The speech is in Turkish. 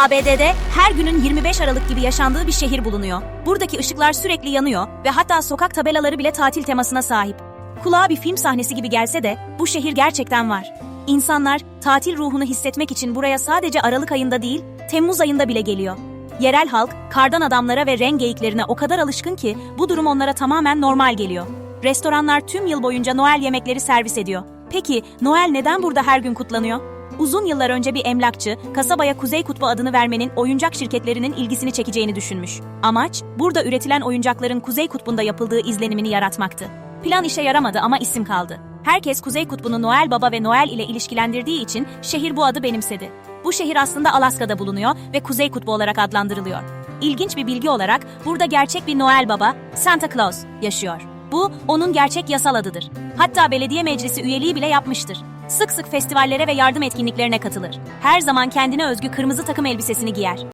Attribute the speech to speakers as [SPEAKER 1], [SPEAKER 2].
[SPEAKER 1] ABD'de her günün 25 Aralık gibi yaşandığı bir şehir bulunuyor. Buradaki ışıklar sürekli yanıyor ve hatta sokak tabelaları bile tatil temasına sahip. Kulağa bir film sahnesi gibi gelse de bu şehir gerçekten var. İnsanlar tatil ruhunu hissetmek için buraya sadece Aralık ayında değil, Temmuz ayında bile geliyor. Yerel halk kardan adamlara ve renk geyiklerine o kadar alışkın ki bu durum onlara tamamen normal geliyor. Restoranlar tüm yıl boyunca Noel yemekleri servis ediyor. Peki Noel neden burada her gün kutlanıyor? Uzun yıllar önce bir emlakçı, kasabaya Kuzey Kutbu adını vermenin oyuncak şirketlerinin ilgisini çekeceğini düşünmüş. Amaç, burada üretilen oyuncakların Kuzey Kutbu'nda yapıldığı izlenimini yaratmaktı. Plan işe yaramadı ama isim kaldı. Herkes Kuzey Kutbu'nu Noel Baba ve Noel ile ilişkilendirdiği için şehir bu adı benimsedi. Bu şehir aslında Alaska'da bulunuyor ve Kuzey Kutbu olarak adlandırılıyor. İlginç bir bilgi olarak burada gerçek bir Noel Baba, Santa Claus, yaşıyor. Bu onun gerçek yasal adıdır. Hatta belediye meclisi üyeliği bile yapmıştır. Sık sık festivallere ve yardım etkinliklerine katılır. Her zaman kendine özgü kırmızı takım elbisesini giyer.